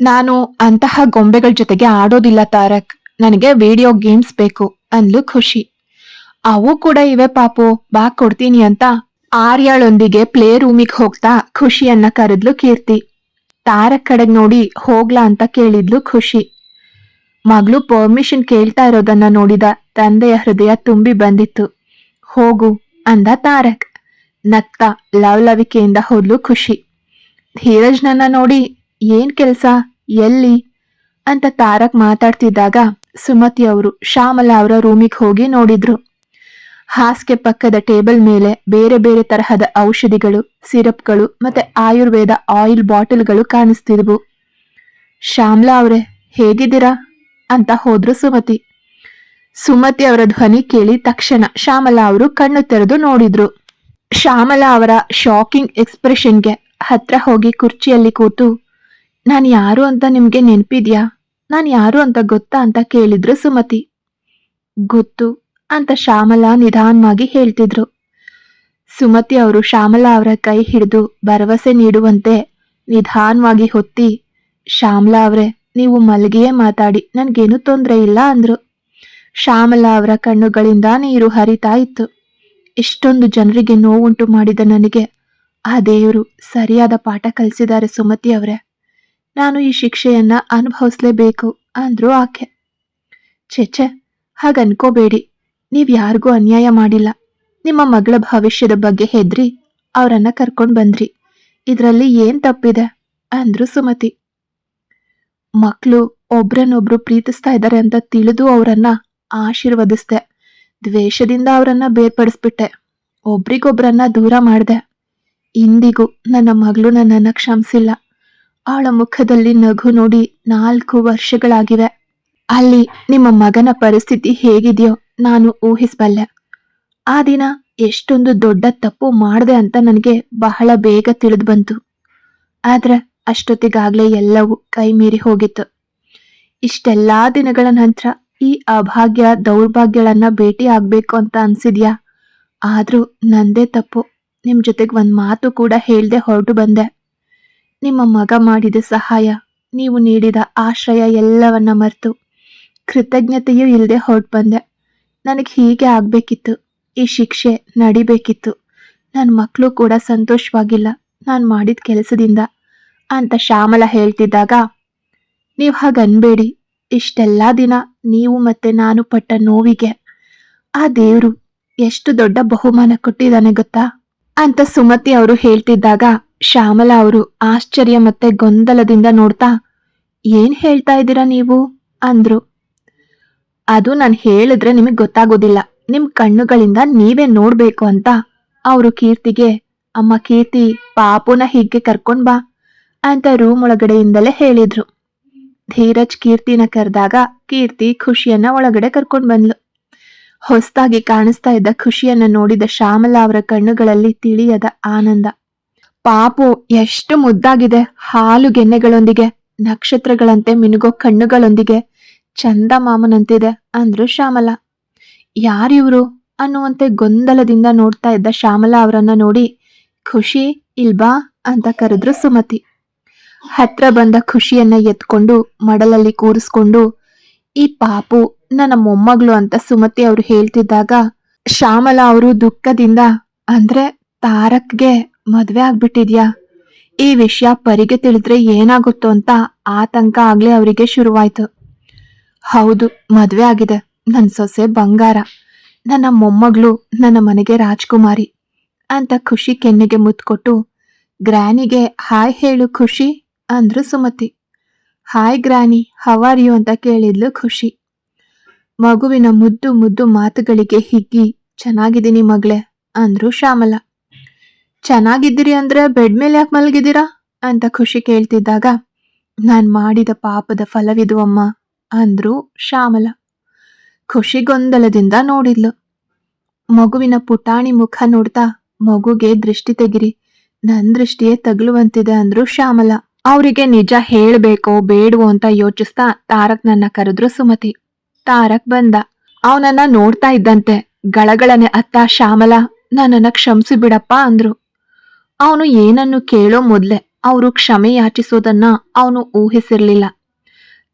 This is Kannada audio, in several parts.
ನಾನು ಅಂತಹ ಗೊಂಬೆಗಳ ಜೊತೆಗೆ ಆಡೋದಿಲ್ಲ ತಾರಕ್. ನನಗೆ ವಿಡಿಯೋ ಗೇಮ್ಸ್ ಬೇಕು ಅಂದ್ಲು ಖುಷಿ. ಅವು ಕೂಡ ಇವೆ ಪಾಪು, ಬಾ ಕೊಡ್ತೀನಿ ಅಂತ ಆರ್ಯಾಳೊಂದಿಗೆ ಪ್ಲೇ ರೂಮಿಗೆ ಹೋಗ್ತಾ ಖುಷಿಯನ್ನ ಕರೆದ್ಲು ಕೀರ್ತಿ. ತಾರಕ್ ಕಡೆಗೆ ನೋಡಿ ಹೋಗ್ಲಾ ಅಂತ ಕೇಳಿದ್ಲು ಖುಷಿ. ಮಗಳು ಪರ್ಮಿಷನ್ ಕೇಳ್ತಾ ಇರೋದನ್ನ ನೋಡಿದ ತಂದೆಯ ಹೃದಯ ತುಂಬಿ ಬಂದಿತ್ತು. ಹೋಗು ಅಂದ ತಾರಕ್. ನಗ್ತಾ ಲವಲವಿಕೆಯಿಂದ ಹೋದ್ಲು ಖುಷಿ. ಧೀರಜ್ನನ್ನ ನೋಡಿ ಏನ್ ಕೆಲ್ಸ? ಎಲ್ಲಿ? ಅಂತ ತಾರಕ್ ಮಾತಾಡ್ತಿದ್ದಾಗ ಸುಮತಿ ಅವರು, ಶ್ಯಾಮಲ ಅವರ ರೂಮಿಗೆ ಹೋಗಿ ನೋಡಿದ್ರು. ಹಾಸಿಗೆ ಪಕ್ಕದ ಟೇಬಲ್ ಮೇಲೆ ಬೇರೆ ಬೇರೆ ತರಹದ ಔಷಧಿಗಳು, ಸಿರಪ್ಗಳು ಮತ್ತೆ ಆಯುರ್ವೇದ ಆಯಿಲ್ ಬಾಟಲ್ಗಳು ಕಾಣಿಸ್ತಿದ್ವು. ಶ್ಯಾಮ್ಲಾ ಅವರೇ, ಹೇಗಿದ್ದೀರಾ? ಅಂತ ಹೋದ್ರು ಸುಮತಿ. ಸುಮತಿ ಅವರ ಧ್ವನಿ ಕೇಳಿ ತಕ್ಷಣ ಶ್ಯಾಮಲಾ ಅವರು ಕಣ್ಣು ತೆರೆದು ನೋಡಿದ್ರು. ಶ್ಯಾಮಲಾ ಅವರ ಶಾಕಿಂಗ್ ಎಕ್ಸ್ಪ್ರೆಷನ್ಗೆ ಹತ್ರ ಹೋಗಿ ಕುರ್ಚಿಯಲ್ಲಿ ಕೂತು ನಾನು ಯಾರು ಅಂತ ನಿಮಗೆ ನೆನಪಿದ್ಯಾ? ನಾನು ಯಾರು ಅಂತ ಗೊತ್ತಾ ಅಂತ ಕೇಳಿದ್ರು ಸುಮತಿ. ಗೊತ್ತು, ಅಂತ ಶ್ಯಾಮಲಾ ನಿಧಾನವಾಗಿ ಹೇಳ್ತಿದ್ರು. ಸುಮತಿ ಅವರು ಶ್ಯಾಮಲಾ ಅವರ ಕೈ ಹಿಡಿದು ಭರವಸೆ ನೀಡುವಂತೆ ನಿಧಾನವಾಗಿ ಹೊತ್ತಿ, ಶ್ಯಾಮಲಾ ಅವರೇ, ನೀವು ಮಲಗಿಯೇ ಮಾತಾಡಿ, ನನಗೇನು ತೊಂದರೆ ಇಲ್ಲ ಅಂದ್ರು. ಶ್ಯಾಮಲಾ ಅವರ ಕಣ್ಣುಗಳಿಂದ ನೀರು ಹರಿತಾ ಇತ್ತು. ಇಷ್ಟೊಂದು ಜನರಿಗೆ ನೋವುಂಟು ಮಾಡಿದ ನನಗೆ. ಆ ದೇವರು ಸರಿಯಾದ ಪಾಠ ಕಲಿಸಿದ್ದಾರೆ ಸುಮತಿ ಅವರೇ. ನಾನು ಈ ಶಿಕ್ಷೆಯನ್ನ ಅನುಭವಿಸ್ಲೇಬೇಕು ಅಂದ್ರು ಆಕೆ ಛೆಛೆ ಹಾಗನ್ಕೋಬೇಡಿ. ನೀವ್ ಯಾರಿಗೂ ಅನ್ಯಾಯ ಮಾಡಿಲ್ಲ. ನಿಮ್ಮ ಮಗಳ ಭವಿಷ್ಯದ ಬಗ್ಗೆ ಹೆದ್ರಿ, ಅವರನ್ನ ಕರ್ಕೊಂಡ್ ಬಂದ್ರಿ. ಇದ್ರಲ್ಲಿ ಏನ್ ತಪ್ಪಿದೆ? ಅಂದ್ರು ಸುಮತಿ. ಮಕ್ಳು ಒಬ್ರನ್ನೊಬ್ರು ಪ್ರೀತಿಸ್ತಾ ಇದ್ದಾರೆ ಅಂತ ತಿಳಿದು ಅವರನ್ನ ಆಶೀರ್ವದಿಸ್ದೆ. ದ್ವೇಷದಿಂದ ಅವರನ್ನ ಬೇರ್ಪಡಿಸ್ಬಿಟ್ಟೆ. ಒಬ್ರಿಗೊಬ್ರನ್ನ ದೂರ ಮಾಡ್ದೆ. ಇಂದಿಗೂ ನನ್ನ ಮಗಳು ನನ್ನನ್ನ ಕ್ಷಮಿಸಿಲ್ಲ. ಅವಳ ಮುಖದಲ್ಲಿ ನಗು ನೋಡಿ ನಾಲ್ಕು ವರ್ಷಗಳಾಗಿವೆ. ಅಲ್ಲಿ ನಿಮ್ಮ ಮಗನ ಪರಿಸ್ಥಿತಿ ಹೇಗಿದೆಯೋ ನಾನು ಊಹಿಸಬಲ್ಲೆ. ಆ ದಿನ ಎಷ್ಟೊಂದು ದೊಡ್ಡ ತಪ್ಪು ಮಾಡಿದೆ ಅಂತ ನನಗೆ ಬಹಳ ಬೇಗ ತಿಳಿದು ಬಂತು. ಆದರೆ ಅಷ್ಟೊತ್ತಿಗಾಗಲೇ ಎಲ್ಲವೂ ಕೈ ಮೀರಿ ಹೋಗಿತ್ತು. ಇಷ್ಟೆಲ್ಲ ದಿನಗಳ ನಂತರ ಈ ಅಭಾಗ್ಯ ದೌರ್ಭಾಗ್ಯಗಳನ್ನ ಭೇಟಿ ಆಗಬೇಕು ಅಂತ ಅನ್ಸಿದ್ಯಾ? ಆದ್ರೂ ನಂದೇ ತಪ್ಪು. ನಿಮ್ಮ ಜೊತೆಗೆ ಒಂದು ಮಾತು ಕೂಡ ಹೇಳ್ದೆ ಹೊರಟು ಬಂದೆ. ನಿಮ್ಮ ಮಗ ಮಾಡಿದ ಸಹಾಯ, ನೀವು ನೀಡಿದ ಆಶ್ರಯ ಎಲ್ಲವನ್ನ ಮರೆತು ಕೃತಜ್ಞತೆಯೂ ಇಲ್ಲದೆ ಹೊರಟು ಬಂದೆ ನನಗೆ ಹೀಗೆ ಆಗಬೇಕಿತ್ತು, ಈ ಶಿಕ್ಷೆ ನಡಿಬೇಕಿತ್ತು. ನನ್ನ ಮಕ್ಕಳು ಕೂಡ ಸಂತೋಷವಾಗಿಲ್ಲ, ನಾನು ಮಾಡಿದ ಕೆಲಸದಿಂದ. ಅಂತ ಶ್ಯಾಮಲ ಹೇಳ್ತಿದ್ದಾಗ, ನೀವು ಹಾಗನ್ಬೇಡಿ, ಇಷ್ಟೆಲ್ಲ ದಿನ ನೀವು ಮತ್ತೆ ನಾನು ಪಟ್ಟ ನೋವಿಗೆ ಆ ದೇವರು ಎಷ್ಟು ದೊಡ್ಡ ಬಹುಮಾನ ಕೊಟ್ಟಿದ್ದಾನೆ ಗೊತ್ತಾ? ಅಂತ ಸುಮತಿ ಅವರು ಹೇಳ್ತಿದ್ದಾಗ ಶ್ಯಾಮಲ ಅವರು ಆಶ್ಚರ್ಯ ಮತ್ತೆ ಗೊಂದಲದಿಂದ ನೋಡ್ತಾ, ಏನ್ ಹೇಳ್ತಾ ಇದ್ದೀರಾ ನೀವು? ಅಂದ್ರು. ಅದು ನಾನು ಹೇಳಿದ್ರೆ ನಿಮಗೆ ಗೊತ್ತಾಗೋದಿಲ್ಲ. ನಿಮ್ ಕಣ್ಣುಗಳಿಂದ ನೀವೇ ನೋಡ್ಬೇಕು ಅಂತ. ಅವರು ಕೀರ್ತಿಗೆ, ಅಮ್ಮ ಕೀರ್ತಿ, ಪಾಪುನ ಹೀಗೆ ಕರ್ಕೊಂಡ್ ಬಾ ಅಂತ ರೂಮ್ ಒಳಗಡೆಯಿಂದಲೇ ಹೇಳಿದ್ರು. ಧೀರಜ್ ಕೀರ್ತಿನ ಕರೆದಾಗ ಕೀರ್ತಿ ಖುಷಿಯನ್ನ ಒಳಗಡೆ ಕರ್ಕೊಂಡ್ ಬಂದ್ಲು. ಹೊಸದಾಗಿ ಕಾಣಿಸ್ತಾ ಇದ್ದ ಖುಷಿಯನ್ನ ನೋಡಿದ ಶ್ಯಾಮಲಾ ಅವರ ಕಣ್ಣುಗಳಲ್ಲಿ ತಿಳಿಯದ ಆನಂದ. ಪಾಪು ಎಷ್ಟು ಮುದ್ದಾಗಿದೆ. ಹಾಲು ಗೆನ್ನೆಗಳೊಂದಿಗೆ ನಕ್ಷತ್ರಗಳಂತೆ ಮಿನುಗೋ ಕಣ್ಣುಗಳೊಂದಿಗೆ, ಚಂದ ಮಾಮನಂತಿದೆ ಅಂದ್ರು ಶ್ಯಾಮಲ. ಯಾರಿವ್ರು ಅನ್ನುವಂತೆ ಗೊಂದಲದಿಂದ ನೋಡ್ತಾ ಇದ್ದ ಶ್ಯಾಮಲ ಅವರನ್ನ ನೋಡಿ, ಖುಷಿ ಇಲ್ಬಾ ಅಂತ ಕರೆದ್ರು ಸುಮತಿ. ಹತ್ರ ಬಂದ ಖುಷಿಯನ್ನ ಎತ್ಕೊಂಡು, ಮಡಲಲ್ಲಿ ಕೂರಿಸ್ಕೊಂಡು, ಈ ಪಾಪು ನನ್ನ ಮೊಮ್ಮಗಳು ಅಂತ ಸುಮತಿ ಅವರು ಹೇಳ್ತಿದ್ದಾಗ, ಶ್ಯಾಮಲ ಅವರು ದುಃಖದಿಂದ, ಅಂದ್ರೆ ತಾರಕ್ಗೆ ಮದ್ವೆ ಆಗ್ಬಿಟ್ಟಿದ್ಯಾ? ಈ ವಿಷಯ ಪರಿಗೆ ತಿಳಿದ್ರೆ ಏನಾಗುತ್ತೋ ಅಂತ ಆತಂಕ ಆಗ್ಲೇ ಅವರಿಗೆ ಶುರುವಾಯ್ತು. ಹೌದು, ಮದ್ವೆ ಆಗಿದೆ. ನನ್ನ ಸೊಸೆ ಬಂಗಾರ. ನನ್ನ ಮೊಮ್ಮಗಳು, ನನ್ನ ಮನೆಗೆ ರಾಜ್ಕುಮಾರಿ ಅಂತ ಖುಷಿ ಕೆನ್ನೆಗೆ ಮುತ್ಕೊಟ್ಟು, ಗ್ರ್ಯಾನಿಗೆ ಹಾಯ್ ಹೇಳು ಖುಷಿ ಅಂದ್ರು Sumathi. Hi granny how are you ಅಂತ ಕೇಳಿದ್ಲು ಖುಷಿ. ಮಗುವಿನ ಮುದ್ದು ಮುದ್ದು ಮಾತುಗಳಿಗೆ ಹಿಗ್ಗಿ, ಚೆನ್ನಾಗಿದ್ದೀನಿ ಮಗಳೇ ಅಂದ್ರು ಶ್ಯಾಮಲ. ಚೆನ್ನಾಗಿದ್ದೀರಿ ಅಂದ್ರೆ ಬೆಡ್ ಮೇಲೆ ಯಾಕೆ ಮಲಗಿದ್ದೀರಾ? ಅಂತ ಖುಷಿ ಕೇಳ್ತಿದ್ದಾಗ, ನಾನ್ ಮಾಡಿದ ಪಾಪದ ಫಲವಿದು ಅಮ್ಮ, ಅಂದ್ರು ಶ್ಯಾಮಲ. ಖುಷಿ ಗೊಂದಲದಿಂದ ನೋಡಿದ್ಲು. ಮಗುವಿನ ಪುಟಾಣಿ ಮುಖ ನೋಡ್ತಾ ಮಗುಗೆ ದೃಷ್ಟಿ ತೆಗಿರಿ. ನನ್ ದೃಷ್ಟಿಯೇ ತಗಲುವಂತಿದೆ ಅಂದ್ರು ಶ್ಯಾಮಲ. ಅವರಿಗೆ ನಿಜ ಹೇಳಬೇಕೋ ಬೇಡವೋ ಅಂತ ಯೋಚಿಸ್ತಾ ತಾರಕ್ ನನ್ನ ಕರೆದ್ರು ಸುಮತಿ. ತಾರಕ್ ಬಂದ. ಅವನನ್ನ ನೋಡ್ತಾ ಇದ್ದಂತೆ. ಗಳಗಳನೆ ಅತ್ತ ಶ್ಯಾಮಲ. ನನ್ನನ್ನ ಕ್ಷಮಿಸಿ ಬಿಡಪ್ಪ, ಅಂದ್ರು. ಅವನು ಏನನ್ನು ಕೇಳೋ ಮೊದ್ಲೆ ಅವರು ಕ್ಷಮೆ ಯಾಚಿಸೋದನ್ನ ಅವನು ಊಹಿಸಿರಲಿಲ್ಲ.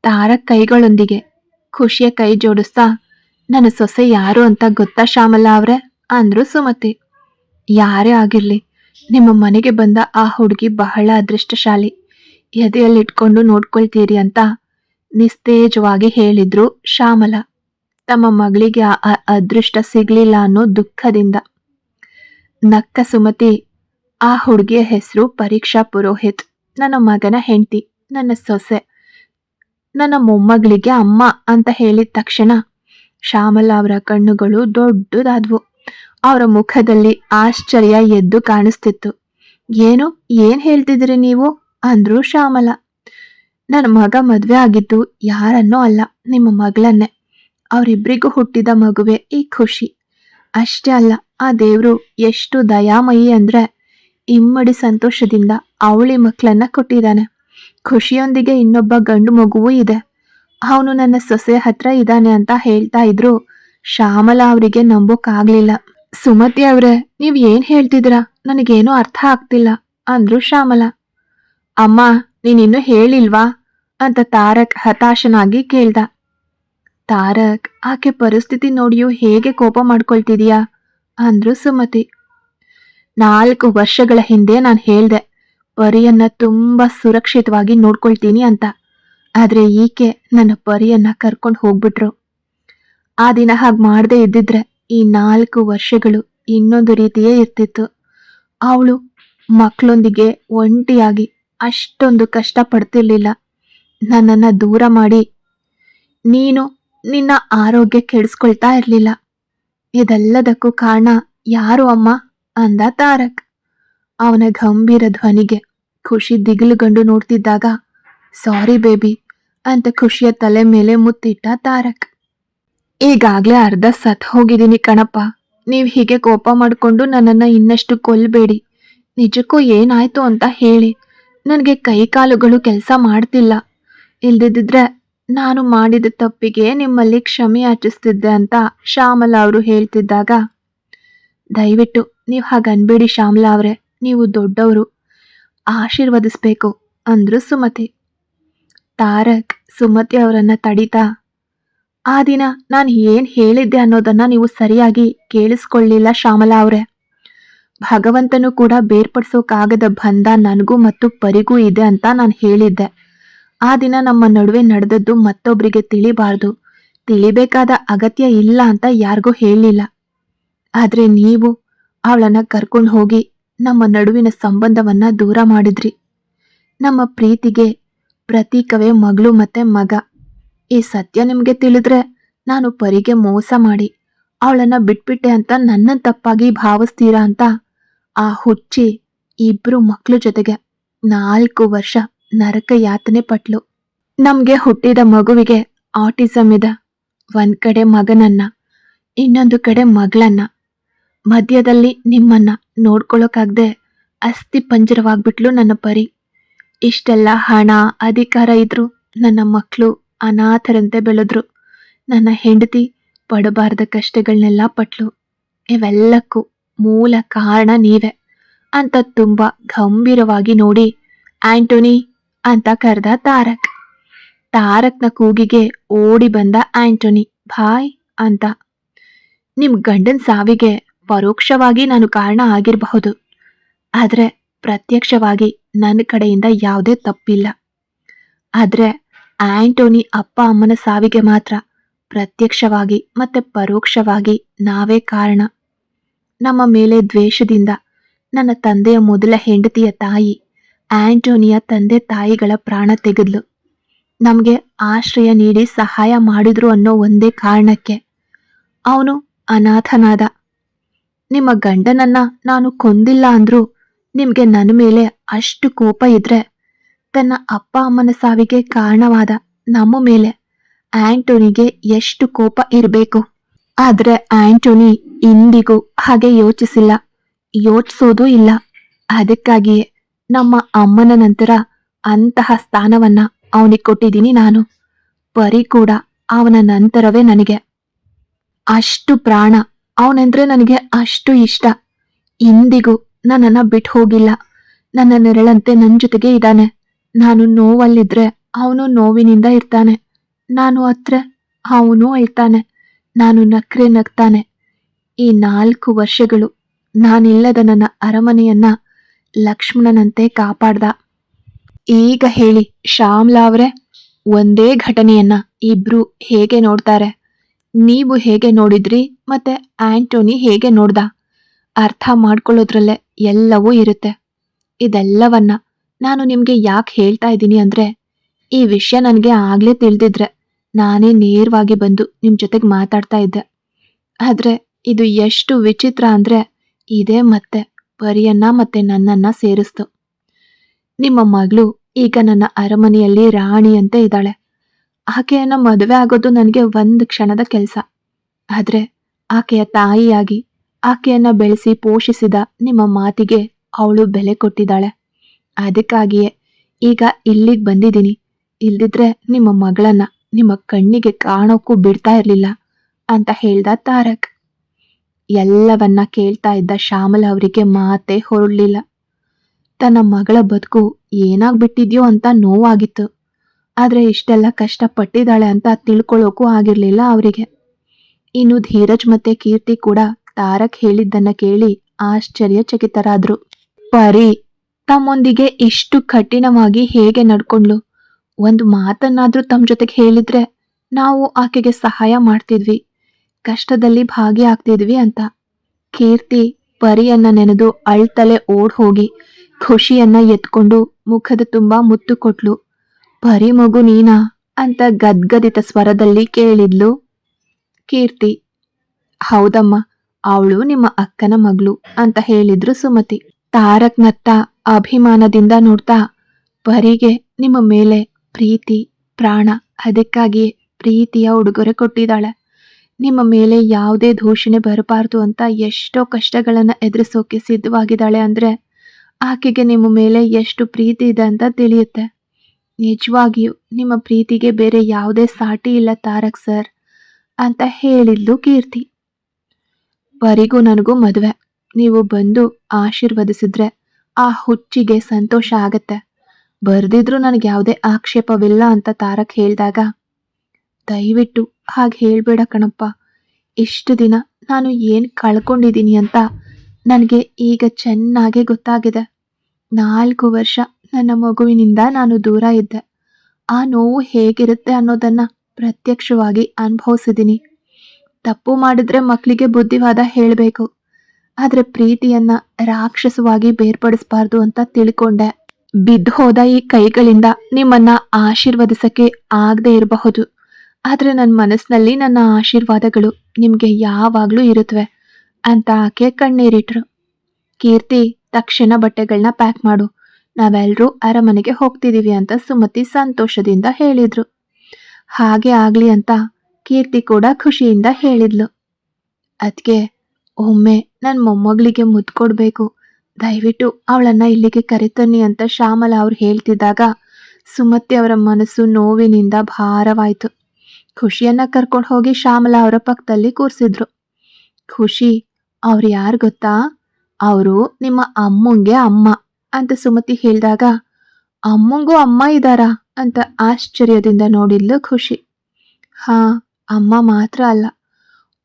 ತಾರ ಕೈಗಳೊಂದಿಗೆ ಖುಷಿಯ ಕೈ ಜೋಡಿಸ್ತಾ, ನನ್ನ ಸೊಸೆ ಯಾರು ಅಂತ ಗೊತ್ತಾ ಶ್ಯಾಮಲ ಅವ್ರೆ? ಅಂದ್ರು ಸುಮತಿ. ಯಾರೇ ಆಗಿರಲಿ, ನಿಮ್ಮ ಮನೆಗೆ ಬಂದ ಆ ಹುಡುಗಿ ಬಹಳ ಅದೃಷ್ಟಶಾಲಿ. ಎದೆಯಲ್ಲಿಟ್ಕೊಂಡು ನೋಡ್ಕೊಳ್ತೀರಿ ಅಂತ ನಿಸ್ತೇಜವಾಗಿ ಹೇಳಿದ್ರು ಶ್ಯಾಮಲ. ತಮ್ಮ ಮಗಳಿಗೆ ಆ ಅದೃಷ್ಟ ಸಿಗಲಿಲ್ಲ ಅನ್ನೋ ದುಃಖದಿಂದ. ನಕ್ಕ ಸುಮತಿ ಆ ಹುಡುಗಿಯ ಹೆಸರು ಪರೀಕ್ಷಾ ಪುರೋಹಿತ್. ನನ್ನ ಮಗನ ಹೆಂಡತಿ, ನನ್ನ ಸೊಸೆ, ನನ್ನ ಮೊಮ್ಮಗಳಿಗೆ ಅಮ್ಮ ಅಂತ ಹೇಳಿದ ತಕ್ಷಣ ಶ್ಯಾಮಲ ಅವರ ಕಣ್ಣುಗಳು ದೊಡ್ಡದಾದ್ವು. ಅವರ ಮುಖದಲ್ಲಿ ಆಶ್ಚರ್ಯ ಎದ್ದು ಕಾಣಿಸ್ತಿತ್ತು. ಏನು ಏನು ಹೇಳ್ತಿದ್ರಿ ನೀವು? ಅಂದ್ರು ಶ್ಯಾಮಲ. ನನ್ನ ಮಗ ಮದುವೆ ಆಗಿದ್ದು ಯಾರನ್ನೋ ಅಲ್ಲ, ನಿಮ್ಮ ಮಗಳನ್ನೇ. ಅವರಿಬ್ಬರಿಗೂ ಹುಟ್ಟಿದ ಮಗುವೆ ಈ ಖುಷಿ. ಅಷ್ಟೇ ಅಲ್ಲ, ಆ ದೇವರು ಎಷ್ಟು ದಯಾಮಯಿ ಅಂದ್ರೆ ಇಮ್ಮಡಿ ಸಂತೋಷದಿಂದ ಅವಳಿ ಮಕ್ಕಳನ್ನ ಕೊಟ್ಟಿದ್ದಾನೆ. ಖುಷಿಯೊಂದಿಗೆ ಇನ್ನೊಬ್ಬ ಗಂಡು ಮಗುವೂ ಇದೆ. ಅವನು ನನ್ನ ಸೊಸೆ ಹತ್ರ ಇದ್ದಾನೆ ಅಂತ ಹೇಳ್ತಾ ಇದ್ರು. ಶ್ಯಾಮಲಾ ಅವರಿಗೆ ನಂಬೋಕ್ಕಾಗ್ಲಿಲ್ಲ ಸುಮತಿ ಅವ್ರೆ, ನೀವು ಏನ್ ಹೇಳ್ತಿದ್ದೀರಾ? ನನಗೇನೂ ಅರ್ಥ ಆಗ್ತಿಲ್ಲ ಅಂದ್ರು ಶ್ಯಾಮಲಾ. ಅಮ್ಮ, ನೀನಿನ್ನೂ ಹೇಳಿಲ್ವಾ? ಅಂತ ತಾರಕ್ ಹತಾಶನಾಗಿ ಕೇಳ್ದ. ತಾರಕ್, ಆಕೆ ಪರಿಸ್ಥಿತಿ ನೋಡಿಯೂ ಹೇಗೆ ಕೋಪ ಮಾಡ್ಕೊಳ್ತಿದೀಯಾ? ಅಂದ್ರು ಸುಮತಿ. ನಾಲ್ಕು ವರ್ಷಗಳ ಹಿಂದೆ ನಾನು ಹೇಳ್ದೆ, ಪರಿಯನ್ನ ತುಂಬಾ ಸುರಕ್ಷಿತವಾಗಿ ನೋಡ್ಕೊಳ್ತೀನಿ ಅಂತ. ಆದ್ರೆ ಈಕೆ ನನ್ನ ಪರಿಯನ್ನ ಕರ್ಕೊಂಡು ಹೋಗ್ಬಿಟ್ರು. ಆ ದಿನ ಹಾಗೆ ಮಾಡದೇ ಇದ್ದಿದ್ರೆ ಈ ನಾಲ್ಕು ವರ್ಷಗಳು ಇನ್ನೊಂದು ರೀತಿಯೇ ಇರ್ತಿತ್ತು. ಅವಳು ಮಕ್ಕಳೊಂದಿಗೆ ಒಂಟಿಯಾಗಿ ಅಷ್ಟೊಂದು ಕಷ್ಟ ಪಡ್ತಿರ್ಲಿಲ್ಲ ನನ್ನನ್ನ ದೂರ ಮಾಡಿ, ನೀನು ನಿನ್ನ ಆರೋಗ್ಯ ಕೆಡಿಸ್ಕೊಳ್ತಾ ಇರಲಿಲ್ಲ. ಇದೆಲ್ಲದಕ್ಕೂ ಕಾರಣ ಯಾರು ಅಮ್ಮ? ಅಂದ ತಾರಕ್. ಅವನ ಗಂಭೀರ ಧ್ವನಿಗೆ ಖುಷಿ ದಿಗಿಲುಗಂಡು ನೋಡ್ತಿದ್ದಾಗ, ಸಾರಿ ಬೇಬಿ ಅಂತ ಖುಷಿಯ ತಲೆ ಮೇಲೆ ಮುತ್ತಿಟ್ಟ ತಾರಕ್. ಈಗಾಗ್ಲೇ ಅರ್ಧ ಸತ್ ಹೋಗಿದ್ದೀನಿ ಕಣಪ್ಪ. ನೀವು ಹೀಗೆ ಕೋಪ ಮಾಡಿಕೊಂಡು ನನ್ನನ್ನ ಇನ್ನಷ್ಟು ಕೊಲ್ಲಬೇಡಿ ನಿಜಕ್ಕೂ ಏನಾಯ್ತು ಅಂತ ಹೇಳಿ. ನನಗೆ ಕೈಕಾಲುಗಳು ಕೆಲಸ ಮಾಡ್ತಿಲ್ಲ. ಇಲ್ದಿದ್ರೆ ನಾನು ಮಾಡಿದ ತಪ್ಪಿಗೆ ನಿಮ್ಮಲ್ಲಿ ಕ್ಷಮೆ ಯಾಚಿಸ್ತಿದ್ದೆ ಅಂತ ಶ್ಯಾಮಲ ಅವರು ಹೇಳ್ತಿದ್ದಾಗ, ದಯವಿಟ್ಟು ನೀವು ಹಾಗೆ ಅನ್ಬೇಡಿ ಶ್ಯಾಮಲ ಅವರೇ, ನೀವು ದೊಡ್ಡವರು. ಆಶೀರ್ವದಿಸ್ಬೇಕು ಅಂದ್ರು ಸುಮತಿ. ತಾರಕ್, ಸುಮತಿ ಅವರನ್ನ ತಡಿತಾ, ಆ ದಿನ ನಾನು ಏನು ಹೇಳಿದ್ದೆ ಅನ್ನೋದನ್ನು ನೀವು ಸರಿಯಾಗಿ ಕೇಳಿಸ್ಕೊಳ್ಳಿಲ್ಲ ಶ್ಯಾಮಲಾ ಅವರೇ. ಭಗವಂತನು ಕೂಡ ಬೇರ್ಪಡಿಸೋಕಾಗದ ಬಂಧ ನನಗೂ ಮತ್ತು ಪರಿಗೂ ಇದೆ ಅಂತ ನಾನು ಹೇಳಿದ್ದೆ. ಆ ದಿನ ನಮ್ಮ ನಡುವೆ ನಡೆದದ್ದು ಮತ್ತೊಬ್ಬರಿಗೆ ತಿಳಿಬಾರ್ದು. ತಿಳಿಬೇಕಾದ ಅಗತ್ಯ ಇಲ್ಲ ಅಂತ ಯಾರಿಗೂ ಹೇಳಿಲ್ಲ. ಆದರೆ ನೀವು ಅವಳನ್ನ ಕರ್ಕೊಂಡು ಹೋಗಿ ನಮ್ಮ ನಡುವಿನ ಸಂಬಂಧವನ್ನ ದೂರ ಮಾಡಿದ್ರಿ. ನಮ್ಮ ಪ್ರೀತಿಗೆ ಪ್ರತೀಕವೇ ಮಗಳು ಮತ್ತೆ ಮಗ. ಈ ಸತ್ಯ ನಿಮಗೆ ತಿಳಿದ್ರೆ ನಾನು ಪರಿಗೆ ಮೋಸ ಮಾಡಿ ಅವಳನ್ನ ಬಿಟ್ಬಿಟ್ಟೆ ಅಂತ ನನ್ನ ತಪ್ಪಾಗಿ ಭಾವಿಸ್ತೀರಾ ಅಂತ ಆ ಹುಚ್ಚಿ ಇಬ್ರು ಮಕ್ಕಳು ಜೊತೆಗೆ ನಾಲ್ಕು ವರ್ಷ ನರಕ ಯಾತನೆ ಪಟ್ಲು. ನಮ್ಗೆ ಹುಟ್ಟಿದ ಮಗುವಿಗೆ ಆಟಿಸಮ್ ಇದೆ. ಒಂದ್ ಕಡೆ ಮಗನನ್ನ, ಇನ್ನೊಂದು ಕಡೆ ಮಗಳನ್ನ. ಮಧ್ಯದಲ್ಲಿ ನಿಮ್ಮನ್ನ ನೋಡ್ಕೊಳ್ಳೋಕ್ಕಾಗದೆ ಅಸ್ಥಿ ಪಂಜರವಾಗ್ಬಿಟ್ಲು ನನ್ನ ಪರಿ. ಇಷ್ಟೆಲ್ಲ ಹಣ, ಅಧಿಕಾರ ಇದ್ರು ನನ್ನ ಮಕ್ಕಳು ಅನಾಥರಂತೆ ಬೆಳೆದ್ರು. ನನ್ನ ಹೆಂಡತಿ ಪಡಬಾರದ ಕಷ್ಟಗಳನ್ನೆಲ್ಲ ಪಟ್ಲು. ಇವೆಲ್ಲಕ್ಕೂ ಮೂಲ ಕಾರಣ ನೀವೇ. ಅಂತ ತುಂಬ ಗಂಭೀರವಾಗಿ ನೋಡಿ ಆಂಟೋನಿ ಅಂತ ಕರೆದ ತಾರಕ್. ತಾರಕ್ನ ಕೂಗಿಗೆ ಓಡಿ ಬಂದ ಆಂಟೋನಿ, ಬಾಯ್ ಅಂತ. ನಿಮ್ ಗಂಡನ್ ಸಾವಿಗೆ ಪರೋಕ್ಷವಾಗಿ ನಾನು ಕಾರಣ ಆಗಿರಬಹುದು. ಆದರೆ ಪ್ರತ್ಯಕ್ಷವಾಗಿ ನನ್ನ ಕಡೆಯಿಂದ ಯಾವುದೇ ತಪ್ಪಿಲ್ಲ. ಆದರೆ ಆಂಟೋನಿ ಅಪ್ಪ ಅಮ್ಮನ ಸಾವಿಗೆ ಮಾತ್ರ ಪ್ರತ್ಯಕ್ಷವಾಗಿ ಮತ್ತೆ ಪರೋಕ್ಷವಾಗಿ ನಾವೇ ಕಾರಣ. ನಮ್ಮ ಮೇಲೆ ದ್ವೇಷದಿಂದ ನನ್ನ ತಂದೆಯ ಮೊದಲ ಹೆಂಡತಿಯ ತಾಯಿ ಆಂಟೋನಿಯ ತಂದೆ ತಾಯಿಗಳ ಪ್ರಾಣ ತೆಗೆದ್ಲು. ನಮಗೆ ಆಶ್ರಯ ನೀಡಿ ಸಹಾಯ ಮಾಡಿದ್ರು ಅನ್ನೋ ಒಂದೇ ಕಾರಣಕ್ಕೆ. ಅವನು ಅನಾಥನಾದ ನಿಮ್ಮ ಗಂಡನನ್ನ ನಾನು ಕೊಂದಿಲ್ಲ ಅಂದ್ರೂ ನಿಮ್ಗೆ ನನ್ನ ಮೇಲೆ ಅಷ್ಟು ಕೋಪ ಇದ್ರೆ ತನ್ನ ಅಪ್ಪ ಅಮ್ಮನ ಸಾವಿಗೆ ಕಾರಣವಾದ ನಮ್ಮ ಮೇಲೆ ಆಂಟೋನಿಗೆ ಎಷ್ಟು ಕೋಪ ಇರಬೇಕು. ಆದ್ರೆ ಆಂಟೋನಿ ಇಂದಿಗೂ ಹಾಗೆ ಯೋಚಿಸಿಲ್ಲ, ಯೋಚಿಸೋದೂ ಇಲ್ಲ. ಅದಕ್ಕಾಗಿಯೇ ನಮ್ಮ ಅಮ್ಮನ ನಂತರ ಅಂತಹ ಸ್ಥಾನವನ್ನ ಅವನಿಗೆ ಕೊಟ್ಟಿದ್ದೀನಿ ನಾನು. ಪರಿ ಕೂಡ ಅವನ ನಂತರವೇ ನನಗೆ ಅಷ್ಟು ಪ್ರಾಣ ಅವನಂದ್ರೆ ನನಗೆ ಅಷ್ಟು ಇಷ್ಟ. ಇಂದಿಗೂ ನನ್ನನ್ನು ಬಿಟ್ಟು ಹೋಗಿಲ್ಲ. ನನ್ನ ನೆರಳಂತೆ ನನ್ನ ಜೊತೆಗೆ ಇದ್ದಾನೆ. ನಾನು ನೋವಲ್ಲಿದ್ರೆ ಅವನು ನೋವಿನಿಂದ ಇರ್ತಾನೆ. ನಾನು ಹತ್ರ ಅವನು ಅಳ್ತಾನೆ ನಾನು ನಕ್ರೆ ನಗ್ತಾನೆ. ಈ ನಾಲ್ಕು ವರ್ಷಗಳು ನಾನಿಲ್ಲದ ನನ್ನ ಅರಮನೆಯನ್ನ ಲಕ್ಷ್ಮಣನಂತೆ ಕಾಪಾಡ್ದ. ಈಗ ಹೇಳಿ ಶ್ಯಾಮ್ಲಾ ಅವರೇ ಒಂದೇ ಘಟನೆಯನ್ನ ಇಬ್ರು ಹೇಗೆ ನೋಡ್ತಾರೆ? ನೀವು ಹೇಗೆ ನೋಡಿದ್ರಿ ಮತ್ತೆ ಆಂಟೋನಿ ಹೇಗೆ ನೋಡ್ದ? ಅರ್ಥ ಮಾಡ್ಕೊಳ್ಳೋದ್ರಲ್ಲೇ ಎಲ್ಲವೂ ಇರುತ್ತೆ. ಇದೆಲ್ಲವನ್ನ ನಾನು ನಿಮ್ಗೆ ಯಾಕೆ ಹೇಳ್ತಾ ಇದ್ದೀನಿ ಅಂದ್ರೆ, ಈ ವಿಷಯ ನನಗೆ ಆಗ್ಲೇ ತಿಳಿದಿದ್ರೆ ನಾನೇ ನೇರವಾಗಿ ಬಂದು ನಿಮ್ ಜೊತೆಗೆ ಮಾತಾಡ್ತಾ ಇದ್ದೆ. ಆದ್ರೆ ಇದು ಎಷ್ಟು ವಿಚಿತ್ರ ಅಂದ್ರೆ ಇದೇ ಮತ್ತೆ ಪರಿಯನ್ನ ಮತ್ತೆ ನನ್ನನ್ನ ಸೇರಿಸ್ತು. ನಿಮ್ಮ ಮಗಳು ಈಗ ನನ್ನ ಅರಮನೆಯಲ್ಲಿ ರಾಣಿಯಂತೆ ಇದ್ದಾಳೆ. ಆಕೆಯನ್ನ ಮದುವೆ ಆಗೋದು ನನಗೆ ಒಂದು ಕ್ಷಣದ ಕೆಲಸ. ಆದರೆ ಆಕೆಯ ತಾಯಿಯಾಗಿ ಆಕೆಯನ್ನ ಬೆಳೆಸಿ ಪೋಷಿಸಿದ ನಿಮ್ಮ ಮಾತಿಗೆ ಅವಳು ಬೆಲೆ ಕೊಟ್ಟಿದ್ದಾಳೆ. ಅದಕ್ಕಾಗಿಯೇ ಈಗ ಇಲ್ಲಿಗೆ ಬಂದಿದ್ದೀನಿ. ಇಲ್ದಿದ್ರೆ ನಿಮ್ಮ ಮಗಳನ್ನ ನಿಮ್ಮ ಕಣ್ಣಿಗೆ ಕಾಣೋಕ್ಕೂ ಬಿಡ್ತಾ ಇರಲಿಲ್ಲ ಅಂತ ಹೇಳ್ದ ತಾರಕ್. ಎಲ್ಲವನ್ನ ಕೇಳ್ತಾ ಇದ್ದ ಶ್ಯಾಮಲ ಅವರಿಗೆ ಮಾತೆ ಹೊರಳಲಿಲ್ಲ ತನ್ನ ಮಗಳ ಬದುಕು ಏನಾಗ್ಬಿಟ್ಟಿದ್ಯೋ ಅಂತ ನೋವಾಗಿತ್ತು. ಆದ್ರೆ ಇಷ್ಟೆಲ್ಲ ಕಷ್ಟಪಟ್ಟಿದ್ದಾಳೆ ಅಂತ ತಿಳ್ಕೊಳ್ಳೋಕು ಆಗಿರಲಿಲ್ಲ ಅವರಿಗೆ. ಇನ್ನು ಧೀರಜ್ ಮತ್ತೆ ಕೀರ್ತಿ ಕೂಡ ತಾರಕ್ ಹೇಳಿದ್ದನ್ನ ಕೇಳಿ ಆಶ್ಚರ್ಯಚಕಿತರಾದರು. ಪರಿ, ತಮ್ಮೊಂದಿಗೆ ಇಷ್ಟು ಕಠಿಣವಾಗಿ ಹೇಗೆ ನಡ್ಕೊಂಡ್ಲು? ಒಂದು ಮಾತನ್ನಾದ್ರೂ ತಮ್ಮ ಜೊತೆಗೆ ಹೇಳಿದ್ರೆ ನಾವು ಆಕೆಗೆ ಸಹಾಯ ಮಾಡ್ತಿದ್ವಿ. ಕಷ್ಟದಲ್ಲಿ ಭಾಗಿಯಾಗ್ತಿದ್ವಿ ಅಂತ. ಕೀರ್ತಿ ಪರಿಯನ್ನ ನೆನೆದು ಅಳ್ತಲೆ ಓಡ್ ಹೋಗಿ ಖುಷಿಯನ್ನ ಎತ್ಕೊಂಡು ಮುಖದ ತುಂಬಾ ಮುತ್ತು ಕೊಟ್ಲು. ಪರಿ ಮಗು ನೀನಾ ಅಂತ ಗದ್ಗದಿತ ಸ್ವರದಲ್ಲಿ ಕೇಳಿದ್ಲು. ಕೀರ್ತಿ, ಹೌದಮ್ಮ, ಅವಳು ನಿಮ್ಮ ಅಕ್ಕನ ಮಗಳು ಅಂತ ಹೇಳಿದ್ರು ಸುಮತಿ. ತಾರಕ್ನತ್ತ ಅಭಿಮಾನದಿಂದ ನೋಡ್ತಾ ಪರಿಗೆ ನಿಮ್ಮ ಮೇಲೆ ಪ್ರೀತಿ, ಪ್ರಾಣ, ಅದಕ್ಕಾಗಿಯೇ ಪ್ರೀತಿಯ ಉಡುಗೊರೆ ಕೊಟ್ಟಿದ್ದಾಳೆ. ನಿಮ್ಮ ಮೇಲೆ ಯಾವುದೇ ದೂಷಣೆ ಬರಬಾರ್ದು ಅಂತ ಎಷ್ಟೋ ಕಷ್ಟಗಳನ್ನು ಎದುರಿಸೋಕೆ ಸಿದ್ಧವಾಗಿದ್ದಾಳೆ ಅಂದರೆ, ಆಕೆಗೆ ನಿಮ್ಮ ಮೇಲೆ ಎಷ್ಟು ಪ್ರೀತಿ ಇದೆ ಅಂತ ತಿಳಿಯುತ್ತೆ. ನಿಜವಾಗಿಯೂ ನಿಮ್ಮ ಪ್ರೀತಿಗೆ ಬೇರೆ ಯಾವುದೇ ಸಾಟಿ ಇಲ್ಲ ತಾರಕ್ ಸರ್ ಅಂತ ಹೇಳಿದ್ಲು ಕೀರ್ತಿ. ಬರಿಗೂ ನನಗೂ ಮದುವೆ. ನೀವು ಬಂದು ಆಶೀರ್ವದಿಸಿದ್ರೆ ಆ ಹುಚ್ಚಿಗೆ ಸಂತೋಷ ಆಗತ್ತೆ. ಬರ್ದಿದ್ರು ನನಗೆ ಯಾವುದೇ ಆಕ್ಷೇಪವಿಲ್ಲ ಅಂತ ತಾರಕ್ ಹೇಳಿದಾಗ, ದಯವಿಟ್ಟು ಹಾಗೆ ಹೇಳ್ಬೇಡ ಕಣಪ್ಪ. ಇಷ್ಟು ದಿನ ನಾನು ಏನು ಕಳ್ಕೊಂಡಿದ್ದೀನಿ ಅಂತ ನನಗೆ ಈಗ ಚೆನ್ನಾಗೇ ಗೊತ್ತಾಗಿದೆ. ನಾಲ್ಕು ವರ್ಷ ನನ್ನ ಮಗುವಿನಿಂದ ನಾನು ದೂರ ಇದ್ದೆ. ಆ ನೋವು ಹೇಗಿರುತ್ತೆ ಅನ್ನೋದನ್ನ ಪ್ರತ್ಯಕ್ಷವಾಗಿ ಅನುಭವಿಸಿದ್ದೀನಿ ತಪ್ಪು ಮಾಡಿದ್ರೆ ಮಕ್ಕಳಿಗೆ ಬುದ್ಧಿವಾದ ಹೇಳಬೇಕು. ಆದರೆ ಪ್ರೀತಿಯನ್ನ ರಾಕ್ಷಸವಾಗಿ ಬೇರ್ಪಡಿಸಬಾರ್ದು ಅಂತ ತಿಳ್ಕೊಂಡೆ. ಬಿದ್ದು ಹೋದ ಈ ಕೈಗಳಿಂದ ನಿಮ್ಮನ್ನ ಆಶೀರ್ವದಿಸಕ್ಕೆ ಆಗದೆ ಇರಬಹುದು. ಆದರೆ ನನ್ನ ಮನಸ್ಸಿನಲ್ಲಿ ನನ್ನ ಆಶೀರ್ವಾದಗಳು ನಿಮಗೆ ಯಾವಾಗಲೂ ಇರುತ್ತವೆ ಅಂತ ಆಕೆ ಕಣ್ಣೀರಿಟ್ರು. ಕೀರ್ತಿ, ತಕ್ಷಣ ಬಟ್ಟೆಗಳನ್ನ ಪ್ಯಾಕ್ ಮಾಡು. ನಾವೆಲ್ಲರೂ ಅರಮನೆಗೆ ಹೋಗ್ತಿದ್ದೀವಿ ಅಂತ ಸುಮತಿ ಸಂತೋಷದಿಂದ ಹೇಳಿದ್ರು. ಹಾಗೆ ಆಗ್ಲಿ ಅಂತ ಕೀರ್ತಿ ಕೂಡ ಖುಷಿಯಿಂದ ಹೇಳಿದ್ಲು. ಅದಕ್ಕೆ ಒಮ್ಮೆ ನನ್ನ ಮೊಮ್ಮಗಳಿಗೆ ಮುದ್ದು ಕೊಡಬೇಕು. ದಯವಿಟ್ಟು ಅವಳನ್ನ ಇಲ್ಲಿಗೆ ಕರೆತನ್ನಿ ಅಂತ ಶ್ಯಾಮಲ ಅವ್ರು ಹೇಳ್ತಿದ್ದಾಗ ಸುಮತಿ ಅವರ ಮನಸ್ಸು ನೋವಿನಿಂದ ಭಾರವಾಯಿತು. ಖುಷಿಯನ್ನ ಕರ್ಕೊಂಡು ಹೋಗಿ ಶ್ಯಾಮಲ ಅವರ ಪಕ್ಕದಲ್ಲಿ ಕೂರಿಸಿದ್ರು. ಖುಷಿ, ಅವ್ರು ಯಾರು ಗೊತ್ತಾ? ಅವರು ನಿಮ್ಮ ಅಮ್ಮಂಗೆ ಅಮ್ಮ. ಅಂತ ಸುಮತಿ ಹೇಳಿದಾಗ, ಅಮ್ಮಂಗೂ ಅಮ್ಮ ಇದ್ದಾರಾ ಅಂತ ಆಶ್ಚರ್ಯದಿಂದ ನೋಡಿದ್ಲು ಖುಷಿ. ಹಾ, ಅಮ್ಮ ಮಾತ್ರ ಅಲ್ಲ,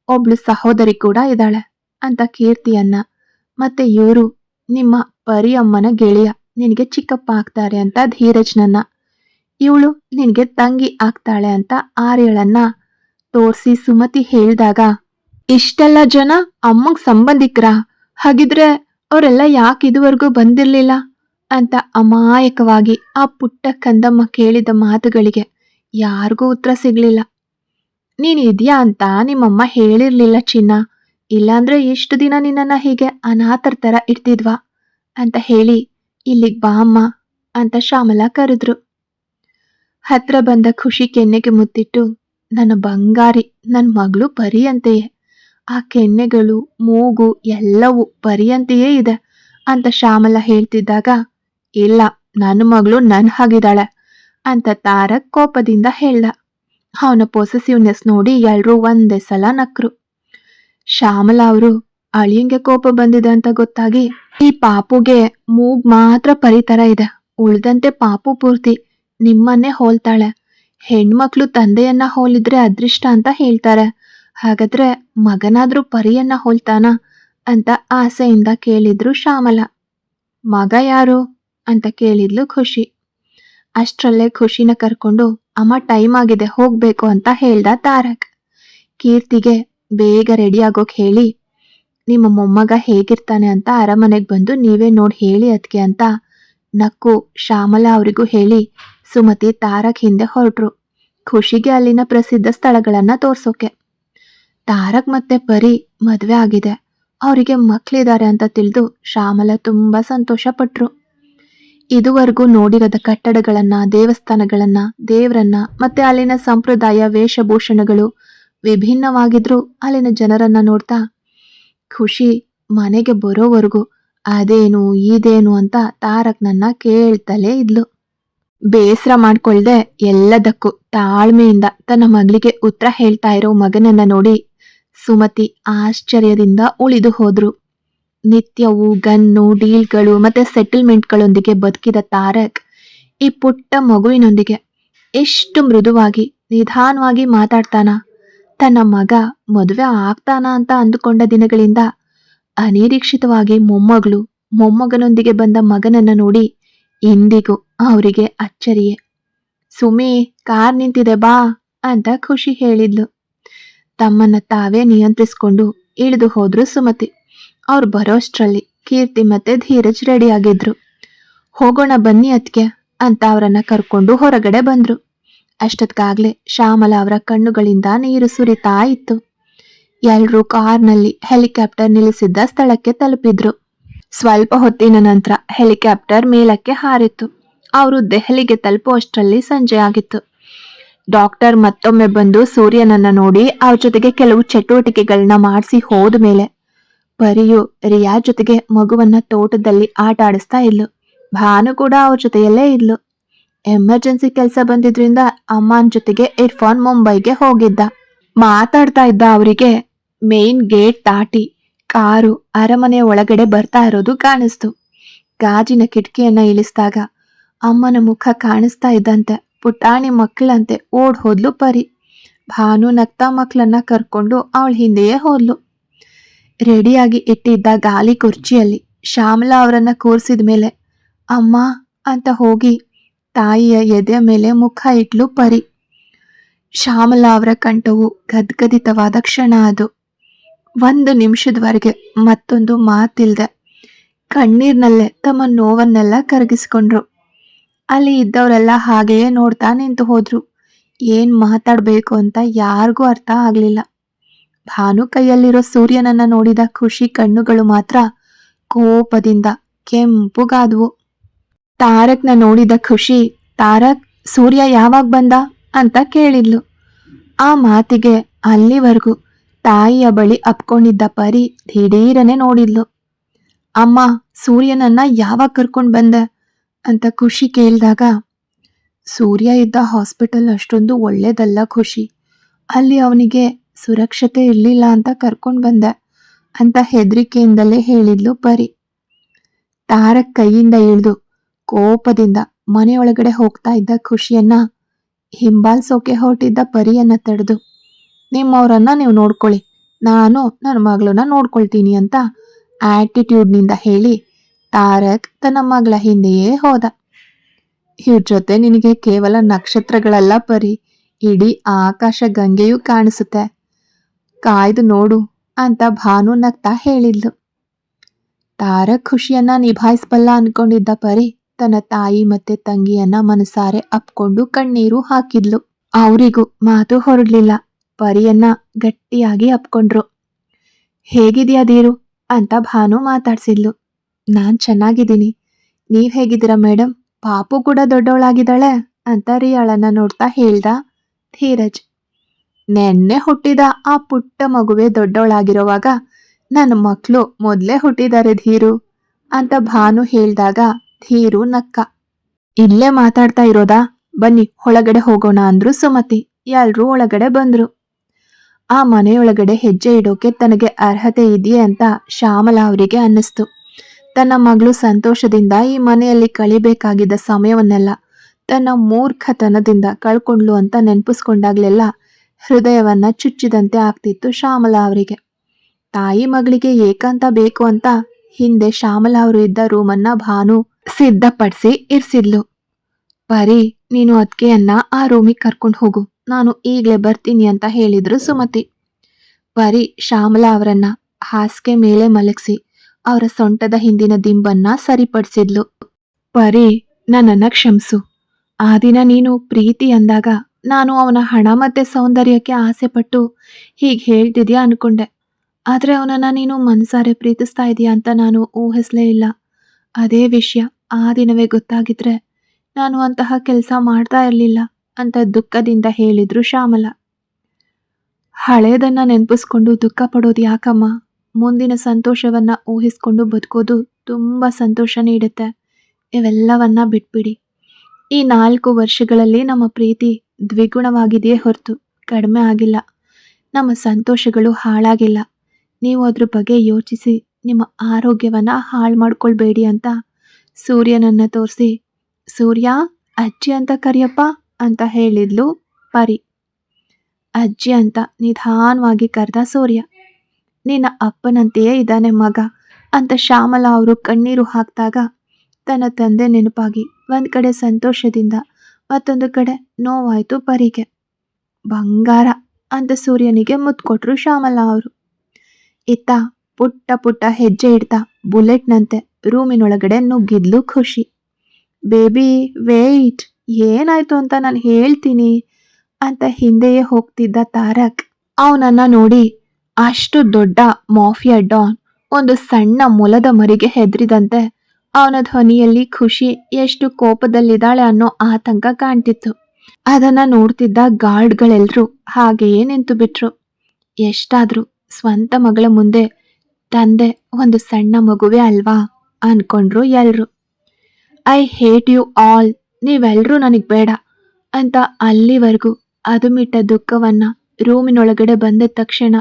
ಒಬ್ಳು ಸಹೋದರಿ ಕೂಡ ಇದ್ದಾಳೆ ಅಂತ ಕೀರ್ತಿಯನ್ನ, ಮತ್ತೆ ಇವರು ನಿಮ್ಮ ಪರಿ ಅಮ್ಮನ ಗೆಳೆಯ, ನಿನಗೆ ಚಿಕ್ಕಪ್ಪ ಆಗ್ತಾರೆ ಅಂತ ಧೀರಜ್ನನ್ನ, ಇವಳು ನಿನಗೆ ತಂಗಿ ಆಗ್ತಾಳೆ ಅಂತ ಆರ್ಯಳನ್ನ ತೋರಿಸಿ ಸುಮತಿ ಹೇಳಿದಾಗ, ಇಷ್ಟೆಲ್ಲ ಜನ ಅಮ್ಮಂಗೆ ಸಂಬಂಧಿಕರ? ಹಾಗಿದ್ರೆ ಅವರೆಲ್ಲ ಯಾಕೆ ಇದುವರೆಗೂ ಬಂದಿರಲಿಲ್ಲ? ಅಂತ ಅಮಾಯಕವಾಗಿ ಆ ಪುಟ್ಟ ಕಂದಮ್ಮ ಕೇಳಿದ ಮಾತುಗಳಿಗೆ ಯಾರಿಗೂ ಉತ್ತರ ಸಿಗಲಿಲ್ಲ. ನೀನು ಇದೆಯಾ ಅಂತ ನಿಮ್ಮಮ್ಮ ಹೇಳಿರ್ಲಿಲ್ಲ ಚಿನ್ನ. ಇಲ್ಲಾಂದ್ರೆ ಎಷ್ಟು ದಿನ ನಿನ್ನನ್ನು ಹೀಗೆ ಅನಾಥರ ಥರ ಇಡ್ತಿದ್ವಾ? ಅಂತ ಹೇಳಿ ಇಲ್ಲಿಗ್ ಬಾ ಅಮ್ಮ ಅಂತ ಶ್ಯಾಮಲ ಕರೆದ್ರು. ಹತ್ರ ಬಂದ ಖುಷಿ ಕೆನ್ನೆಗೆ ಮುತ್ತಿಟ್ಟು, ನನ್ನ ಬಂಗಾರಿ ನನ್ನ ಮಗಳು ಪರಿಯಂತೆಯೇ ಆ ಕೆನ್ನೆಗಳು, ಮೂಗು ಎಲ್ಲವೂ ಪರಿಯಂತೆಯೇ ಇದೆ ಅಂತ ಶ್ಯಾಮಲ ಹೇಳ್ತಿದ್ದಾಗ, ಇಲ್ಲ, ನನ್ನ ಮಗಳು ನನ್ನ ಹಾಗಿದ್ದಾಳೆ ಅಂತ ತಾರಕ್ ಕೋಪದಿಂದ ಹೇಳ್ದ. ಅವನ ಪೊಸೆಸಿವ್ನೆಸ್ ನೋಡಿ ಎಲ್ಲರೂ ಒಂದೇ ಸಲ ನಕ್ರು. ಶ್ಯಾಮಲ ಅವರು, ಅಳಿಯಂಗೆ ಕೋಪ ಬಂದಿದೆ ಅಂತ ಗೊತ್ತಾಗಿ, ಈ ಪಾಪುಗೆ ಮೂಗ್ ಮಾತ್ರ ಪರಿತರ ಇದೆ. ಉಳ್ದಂತೆ ಪಾಪು ಪೂರ್ತಿ ನಿಮ್ಮನ್ನೇ ಹೋಲ್ತಾಳೆ. ಹೆಣ್ಮಕ್ಳು ತಂದೆಯನ್ನ ಹೋಲಿದ್ರೆ ಅದೃಷ್ಟ ಅಂತ ಹೇಳ್ತಾರೆ. ಹಾಗಾದ್ರೆ ಮಗನಾದ್ರೂ ಪರಿಯನ್ನ ಹೋಲ್ತಾನ ಅಂತ ಆಸೆಯಿಂದ ಕೇಳಿದ್ರು ಶ್ಯಾಮಲ. ಮಗ ಯಾರು ಅಂತ ಕೇಳಿದ್ಲು ಖುಷಿ. ಅಷ್ಟರಲ್ಲೇ ಖುಷಿನ ಕರ್ಕೊಂಡು, ಅಮ್ಮ, ಟೈಮ್ ಆಗಿದೆ, ಹೋಗ್ಬೇಕು ಅಂತ ಹೇಳ್ದ ತಾರಕ್. ಕೀರ್ತಿಗೆ ಬೇಗ ರೆಡಿ ಆಗೋಕ್ ಹೇಳಿ, ನಿಮ್ಮ ಮೊಮ್ಮಗ ಹೇಗಿರ್ತಾನೆ ಅಂತ ಅರಮನೆಗೆ ಬಂದು ನೀವೇ ನೋಡಿ ಹೇಳಿ ಅದಕ್ಕೆ ಅಂತ ನಕ್ಕು ಶ್ಯಾಮಲ ಅವರಿಗೂ ಹೇಳಿ, ಸುಮತಿ ತಾರಕ್ ಹಿಂದೆ ಹೊರಟ್ರು. ಖುಷಿಗೆ ಅಲ್ಲಿನ ಪ್ರಸಿದ್ಧ ಸ್ಥಳಗಳನ್ನ ತೋರ್ಸೋಕೆ. ತಾರಕ್ ಮತ್ತೆ ಪರಿ ಮದುವೆ ಆಗಿದೆ. ಅವರಿಗೆ ಮಕ್ಕಳಿದ್ದಾರೆ ಅಂತ ತಿಳಿದು ಶ್ಯಾಮಲ ತುಂಬ ಸಂತೋಷ ಪಟ್ರು ಇದುವರೆಗೂ ನೋಡಿರದ ಕಟ್ಟಡಗಳನ್ನ, ದೇವಸ್ಥಾನಗಳನ್ನ, ದೇವರನ್ನ ಮತ್ತೆ ಅಲ್ಲಿನ ಸಂಪ್ರದಾಯ ವೇಷಭೂಷಣಗಳು ವಿಭಿನ್ನವಾಗಿದ್ರು ಅಲ್ಲಿನ ಜನರನ್ನ ನೋಡ್ತಾ ಖುಷಿ ಮನೆಗೆ ಬರೋವರೆಗೂ ಅದೇನು, ಇದೇನು ಅಂತ ತಾರಕ್ ನನ್ನ ಕೇಳ್ತಲೇ ಇದ್ಲು. ಬೇಸರ ಮಾಡ್ಕೊಳ್ದೆ ಎಲ್ಲದಕ್ಕೂ ತಾಳ್ಮೆಯಿಂದ ತನ್ನ ಮಗಳಿಗೆ ಉತ್ತರ ಹೇಳ್ತಾ ಇರೋ ಮಗನನ್ನ ನೋಡಿ ಸುಮತಿ ಆಶ್ಚರ್ಯದಿಂದ ಉಳಿದು ಹೋದ್ರು. ನಿತ್ಯವೂ ಗನ್ನು, ಡೀಲ್ಗಳು ಮತ್ತೆ ಸೆಟಲ್ಮೆಂಟ್ಗಳೊಂದಿಗೆ ಬದುಕಿದ ತಾರಕ್ ಈ ಪುಟ್ಟ ಮಗುವಿನೊಂದಿಗೆ ಎಷ್ಟು ಮೃದುವಾಗಿ, ನಿಧಾನವಾಗಿ ಮಾತಾಡ್ತಾನ. ತನ್ನ ಮಗ ಮದುವೆ ಆಗ್ತಾನ ಅಂತ ಅಂದುಕೊಂಡ ದಿನಗಳಿಂದ ಅನಿರೀಕ್ಷಿತವಾಗಿ ಮೊಮ್ಮಗಳು, ಮೊಮ್ಮಗನೊಂದಿಗೆ ಬಂದ ಮಗನನ್ನ ನೋಡಿ ಇಂದಿಗೂ ಅವರಿಗೆ ಅಚ್ಚರಿಯೇ. ಸುಮಿ, ಕಾರ್ ನಿಂತಿದೆ ಬಾ ಅಂತ ಖುಷಿ ಹೇಳಿದ್ಲು. ತಮ್ಮನ್ನ ತಾವೇ ನಿಯಂತ್ರಿಸ್ಕೊಂಡು ಇಳಿದು ಹೋದ್ರು ಸುಮತಿ. ಅವ್ರು ಬರೋಷ್ಟ್ರಲ್ಲಿ ಕೀರ್ತಿ ಮತ್ತೆ ಧೀರಜ್ ರೆಡಿ ಆಗಿದ್ರು. ಹೋಗೋಣ ಬನ್ನಿ ಅದ್ಕೆ ಅಂತ ಅವರನ್ನ ಕರ್ಕೊಂಡು ಹೊರಗಡೆ ಬಂದ್ರು. ಅಷ್ಟೊತ್ಕಾಗ್ಲೆ ಶ್ಯಾಮಲ ಅವರ ಕಣ್ಣುಗಳಿಂದ ನೀರು ಸುರಿತಾ ಇತ್ತು. ಎಲ್ರೂ ಕಾರ್ನಲ್ಲಿ ಹೆಲಿಕಾಪ್ಟರ್ ನಿಲ್ಲಿಸಿದ್ದ ಸ್ಥಳಕ್ಕೆ ತಲುಪಿದ್ರು. ಸ್ವಲ್ಪ ಹೊತ್ತಿನ ನಂತರ ಹೆಲಿಕಾಪ್ಟರ್ ಮೇಲಕ್ಕೆ ಹಾರಿತ್ತು. ಅವರು ದೆಹಲಿಗೆ ತಲುಪುವಷ್ಟರಲ್ಲಿ ಸಂಜೆ ಆಗಿತ್ತು. ಡಾಕ್ಟರ್ ಮತ್ತೊಮ್ಮೆ ಬಂದು ಸೂರ್ಯನನ್ನ ನೋಡಿ ಅವ್ರ ಜೊತೆಗೆ ಕೆಲವು ಚಟುವಟಿಕೆಗಳನ್ನ ಮಾಡಿಸಿ ಹೋದ ಮೇಲೆ ಪರಿಯು ರಿಯಾ ಜೊತೆಗೆ ಮಗುವನ್ನ ತೋಟದಲ್ಲಿ ಆಟ ಆಡಿಸ್ತಾ ಇದ್ಲು. ಭಾನು ಕೂಡ ಅವ್ರ ಜೊತೆಯಲ್ಲೇ ಇದ್ಲು. ಎಮರ್ಜೆನ್ಸಿ ಕೆಲಸ ಬಂದಿದ್ರಿಂದ ಅಮ್ಮನ ಜೊತೆಗೆ ಇರ್ಫಾನ್ ಮುಂಬೈಗೆ ಹೋಗಿದ್ದ. ಮಾತಾಡ್ತಾ ಇದ್ದ ಅವರಿಗೆ, ಮೇನ್ ಗೇಟ್ ದಾಟಿ ಕಾರು ಅರಮನೆಯ ಒಳಗಡೆ ಬರ್ತಾ ಇರೋದು ಕಾಣಿಸ್ತು. ಗಾಜಿನ ಕಿಟಕಿಯನ್ನ ಇಳಿಸಿದಾಗ ಅಮ್ಮನ ಮುಖ ಕಾಣಿಸ್ತಾ ಇದ್ದಂತೆ. ಪುಟಾಣಿ ಮಕ್ಕಳಂತೆ ಓಡ್ ಹೋದ್ಲು ಪರಿ. ಭಾನು ನಗ್ತಾ ಮಕ್ಕಳನ್ನ ಕರ್ಕೊಂಡು ಅವಳ ಹಿಂದೆಯೇ ಹೋದ್ಲು. ರೆಡಿಯಾಗಿ ಇಟ್ಟಿದ್ದ ಗಾಲಿ ಕುರ್ಚಿಯಲ್ಲಿ ಶ್ಯಾಮಲಾ ಅವರನ್ನ ಕೂರಿಸಿದ ಮೇಲೆ, ಅಮ್ಮ ಅಂತ ಹೋಗಿ ತಾಯಿಯ ಎದೆಯ ಮೇಲೆ ಮುಖ ಇಟ್ಲು ಪರಿ. ಶ್ಯಾಮಲಾ ಅವರ ಕಂಠವು ಗದ್ಗದಿತವಾದ ಕ್ಷಣ ಅದು. ಒಂದು ನಿಮಿಷದವರೆಗೆ ಮತ್ತೊಂದು ಮಾತಿಲ್ದೆ ಕಣ್ಣೀರ್ನಲ್ಲೇ ತಮ್ಮ ನೋವನ್ನೆಲ್ಲ ಕರಗಿಸ್ಕೊಂಡ್ರು. ಅಲ್ಲಿ ಇದ್ದವರೆಲ್ಲ ಹಾಗೆಯೇ ನೋಡ್ತಾ ನಿಂತು ಹೋದ್ರು. ಏನ್ ಮಾತಾಡ್ಬೇಕು ಅಂತ ಯಾರಿಗೂ ಅರ್ಥ ಆಗ್ಲಿಲ್ಲ. ಭಾನು ಕೈಯಲ್ಲಿರೋ ಸೂರ್ಯನನ್ನ ನೋಡಿದ ಖುಷಿ ಕಣ್ಣುಗಳು ಮಾತ್ರ ಕೋಪದಿಂದ ಕೆಂಪುಗಾದವು. ತಾರಕ್ನ ನೋಡಿದ ಖುಷಿ, ತಾರಕ್, ಸೂರ್ಯ ಯಾವಾಗ ಬಂದ? ಅಂತ ಕೇಳಿದ್ಲು. ಆ ಮಾತಿಗೆ ಅಲ್ಲಿವರೆಗೂ ತಾಯಿಯ ಬಳಿ ಅಪ್ಕೊಂಡಿದ್ದ ಪರಿ ದಿಢೀರನೆ ನೋಡಿದ್ಲು. ಅಮ್ಮ, ಸೂರ್ಯನನ್ನ ಯಾವಾಗ ಕರ್ಕೊಂಡು ಬಂದೆ? ಅಂತ ಖುಷಿ ಕೇಳಿದಾಗ, ಸೂರ್ಯ ಇದ್ದ ಹಾಸ್ಪಿಟಲ್ ಅಷ್ಟೊಂದು ಒಳ್ಳೇದಲ್ಲ ಖುಷಿ. ಅಲ್ಲಿ ಅವನಿಗೆ ಸುರಕ್ಷತೆ ಇರಲಿಲ್ಲ ಅಂತ ಕರ್ಕೊಂಡು ಬಂದೆ ಅಂತ ಹೆದರಿಕೆಯಿಂದಲೇ ಹೇಳಿದ್ಲು ಪರಿ. ತಾರಕ್ ಕೈಯಿಂದ ಇಳಿದು ಕೋಪದಿಂದ ಮನೆಯೊಳಗಡೆ ಹೋಗ್ತಾ ಇದ್ದ ಖುಷಿಯನ್ನ ಹಿಂಬಾಲ್ಸೋಕೆ ಹೊರಟಿದ್ದ ಪರಿಯನ್ನ ತಡೆದು, ನಿಮ್ಮವರನ್ನ ನೀವು ನೋಡ್ಕೊಳ್ಳಿ. ನಾನು ನನ್ನ ಮಗಳನ್ನ ನೋಡ್ಕೊಳ್ತೀನಿ ಅಂತ ಆಟಿಟ್ಯೂಡ್ನಿಂದ ಹೇಳಿ ತಾರಕ್ ತನ್ನ ಮಗಳ ಹಿಂದೆಯೇ ಹೋದ. ಇವ್ರ ಜೊತೆ ನಿನಗೆ ಕೇವಲ ನಕ್ಷತ್ರಗಳೆಲ್ಲ ಪರಿ, ಇಡೀ ಆಕಾಶ ಗಂಗೆಯೂ ಕಾಣಿಸುತ್ತೆ. ಕಾಯ್ದು ನೋಡು ಅಂತ ಭಾನು ನಗ್ತಾ ಹೇಳಿದ್ಲು. ತಾರಕ್ ಖುಷಿಯನ್ನ ನಿಭಾಯಿಸ್ಬಲ್ಲ ಅನ್ಕೊಂಡಿದ್ದ ಪರಿ, ತನ್ನ ತಾಯಿ ಮತ್ತೆ ತಂಗಿಯನ್ನ ಮನಸಾರೆ ಅಪ್ಕೊಂಡು ಕಣ್ಣೀರು ಹಾಕಿದ್ಲು. ಅವರಿಗೂ ಮಾತು ಹೊರಡ್ಲಿಲ್ಲ. ಪರಿಯನ್ನ ಗಟ್ಟಿಯಾಗಿ ಅಪ್ಕೊಂಡ್ರು. ಹೇಗಿದ್ಯಾ ದೀರು ಅಂತ ಭಾನು ಮಾತಾಡ್ಸಿದ್ಲು. ನಾನ್ ಚೆನ್ನಾಗಿದ್ದೀನಿ. ನೀವ್ ಹೇಗಿದ್ದೀರಾ ಮೇಡಮ್ ಪಾಪು ಕೂಡ ದೊಡ್ಡವಳಾಗಿದ್ದಾಳೆ ಅಂತ ರಿಯಾಳನ್ನ ನೋಡ್ತಾ ಹೇಳ್ದ ಧೀರಜ್. ನೆನ್ನೆ ಹುಟ್ಟಿದ ಆ ಪುಟ್ಟ ಮಗುವೆ ದೊಡ್ಡವಳಾಗಿರುವಾಗ ನನ್ನ ಮಕ್ಕಳು ಮೊದಲೇ ಹುಟ್ಟಿದ್ದಾರೆ ಧೀರು ಅಂತ ಭಾನು ಹೇಳ್ದಾಗ ಧೀರು ನಕ್ಕ. ಇಲ್ಲೇ ಮಾತಾಡ್ತಾ ಇರೋದಾ? ಬನ್ನಿ, ಒಳಗಡೆ ಹೋಗೋಣ ಅಂದ್ರು ಸುಮತಿ. ಎಲ್ರೂ ಒಳಗಡೆ ಬಂದ್ರು. ಆ ಮನೆಯೊಳಗಡೆ ಹೆಜ್ಜೆ ಇಡೋಕೆ ತನಗೆ ಅರ್ಹತೆ ಇದೆಯೇ ಅಂತ ಶ್ಯಾಮಲಾ ಅವರಿಗೆ ಅನ್ನಿಸ್ತು. ತನ್ನ ಮಗಳು ಸಂತೋಷದಿಂದ ಈ ಮನೆಯಲ್ಲಿ ಕಳಿಬೇಕಾಗಿದ್ದ ಸಮಯವನ್ನೆಲ್ಲ ತನ್ನ ಮೂರ್ಖತನದಿಂದ ಕಳ್ಕೊಂಡ್ಲು ಅಂತ ನೆನಪಿಸ್ಕೊಂಡಾಗ್ಲೆಲ್ಲ ಹೃದಯವನ್ನ ಚುಚ್ಚಿದಂತೆ ಆಗ್ತಿತ್ತು ಶ್ಯಾಮಲಾ ಅವರಿಗೆ. ತಾಯಿ ಮಗಳಿಗೆ ಏಕಾಂತ ಬೇಕು ಅಂತ ಹಿಂದೆ ಶ್ಯಾಮಲಾ ಅವರು ಇದ್ದ ರೂಮನ್ನ ಭಾನು ಸಿದ್ಧಪಡಿಸಿ ಇರಿಸಿದ್ಲು. ಪರಿ ನೀನು ಅದ್ಕೆಯನ್ನ ಆ ರೂಮಿಗೆ ಕರ್ಕೊಂಡು ಹೋಗು. ನಾನು ಈಗಲೇ ಬರ್ತೀನಿ ಅಂತ ಹೇಳಿದ್ರು ಸುಮತಿ. ಪರಿ ಶ್ಯಾಮಲಾ ಅವರನ್ನ ಹಾಸಿಗೆ ಮೇಲೆ ಮಲಗಿಸಿ. ಅವರ ಸೊಂಟದ ಹಿಂದಿನ ದಿಂಬನ್ನ ಸರಿಪಡಿಸಿದ್ಲು. ಪರಿ, ನನ್ನನ್ನ ಕ್ಷಮಿಸು. ಆ ದಿನ ನೀನು ಪ್ರೀತಿ ಅಂದಾಗ ನಾನು ಅವನ ಹಣ ಮತ್ತೆ ಸೌಂದರ್ಯಕ್ಕೆ ಆಸೆಪಟ್ಟು ಹೀಗೆ ಹೇಳ್ತಿದ್ಯಾ ಅನ್ಕೊಂಡೆ. ಆದರೆ ಅವನನ್ನ ನೀನು ಮನಸಾರೆ ಪ್ರೀತಿಸ್ತಾ ಇದೀಯಾ ಅಂತ ನಾನು ಊಹಿಸಲೇ ಇಲ್ಲ. ಅದೇ ವಿಷಯ, ಆ ದಿನವೇ ಗೊತ್ತಾಗಿದ್ರೆ ನಾನು ಅಂತಹ ಕೆಲಸ ಮಾಡ್ತಾ ಇರಲಿಲ್ಲ ಅಂತ ದುಃಖದಿಂದ ಹೇಳಿದ್ರು ಶ್ಯಾಮಲ. ಹಳೇದನ್ನ ನೆನಪಿಸ್ಕೊಂಡು ದುಃಖ ಪಡೋದು ಯಾಕಮ್ಮ? ಮುಂದಿನ ಸಂತೋಷವನ್ನು ಊಹಿಸ್ಕೊಂಡು ಬದುಕೋದು ತುಂಬ ಸಂತೋಷ ನೀಡುತ್ತೆ ಇವೆಲ್ಲವನ್ನ ಬಿಟ್ಬಿಡಿ. ಈ ನಾಲ್ಕು ವರ್ಷಗಳಲ್ಲಿ ನಮ್ಮ ಪ್ರೀತಿ ದ್ವಿಗುಣವಾಗಿದೆಯೇ ಹೊರತು ಕಡಿಮೆ ಆಗಿಲ್ಲ. ನಮ್ಮ ಸಂತೋಷಗಳು ಹಾಳಾಗಿಲ್ಲ. ನೀವು ಅದ್ರ ಬಗ್ಗೆ ಯೋಚಿಸಿ, ನಿಮ್ಮ ಆರೋಗ್ಯವನ್ನು ಹಾಳು ಮಾಡ್ಕೊಳ್ಬೇಡಿ ಅಂತ ಸೂರ್ಯನನ್ನು ತೋರಿಸಿ, ಸೂರ್ಯ, ಅಜ್ಜಿ ಅಂತ ಕರಿಯಪ್ಪ ಅಂತ ಹೇಳಿದ್ಲು ಪರಿ. ಅಜ್ಜಿ ಅಂತ ನಿಧಾನವಾಗಿ ಕರೆದ ಸೂರ್ಯ. ನಿನ್ನ ಅಪ್ಪನಂತೆಯೇ ಇದ್ದಾನೆ ಮಗ. ಅಂತ ಶ್ಯಾಮಲಾ ಅವರು ಕಣ್ಣೀರು ಹಾಕಿದಾಗ, ತನ್ನ ತಂದೆ ನೆನಪಾಗಿ, ಒಂದು ಕಡೆ ಸಂತೋಷದಿಂದ, ಮತ್ತೊಂದು ಕಡೆ ನೋವಾಯಿತು ಪರಿಗೆ. ಬಂಗಾರ, ಅಂತ ಸೂರ್ಯನಿಗೆ ಮುತ್ಕೊಟ್ರು ಶ್ಯಾಮಲಾ ಅವರು. ಇತ್ತ ಪುಟ್ಟ ಪುಟ್ಟ ಹೆಜ್ಜೆ ಇಡ್ತಾ ಬುಲೆಟ್ನಂತೆ ರೂಮಿನೊಳಗಡೆ ನುಗ್ಗಿದ್ಲು ಖುಷಿ. ಬೇಬಿ, ವೇಯ್ಟ್, ಏನಾಯ್ತು ಅಂತ ನಾನು ಹೇಳ್ತೀನಿ, ಅಂತ ಹಿಂದೆಯೇ ಹೋಗ್ತಿದ್ದ ತಾರಕ್. ಅವನನ್ನ ನೋಡಿ ಅಷ್ಟು ದೊಡ್ಡ ಮಾಫಿಯಾ ಡಾನ್ ಒಂದು ಸಣ್ಣ ಮೊಲದ ಮರಿಗೆ ಹೆದರಿದಂತೆ ಅವನ ಧ್ವನಿಯಲ್ಲಿ ಖುಷಿ ಎಷ್ಟು ಕೋಪದಲ್ಲಿದ್ದಾಳೆ ಅನ್ನೋ ಆತಂಕ ಕಾಣ್ತಿತ್ತು. ಅದನ್ನ ನೋಡ್ತಿದ್ದ ಗಾರ್ಡ್ಗಳೆಲ್ಲರೂ ಹಾಗೆಯೇ ನಿಂತು ಬಿಟ್ರು. ಎಷ್ಟಾದ್ರೂ ಸ್ವಂತ ಮಗಳ ಮುಂದೆ ತಂದೆ ಒಂದು ಸಣ್ಣ ಮಗುವೆ ಅಲ್ವಾ ಅನ್ಕೊಂಡ್ರು ಎಲ್ರು. ಐ ಹೇಟ್ ಯು ಆಲ್, ನೀವೆಲ್ರೂ ನನಗೆ ಬೇಡ ಅಂತ ಅಲ್ಲಿವರೆಗೂ ಅದುಮಿಟ್ಟ ದುಃಖವನ್ನ ರೂಮಿನೊಳಗಡೆ ಬಂದ ತಕ್ಷಣ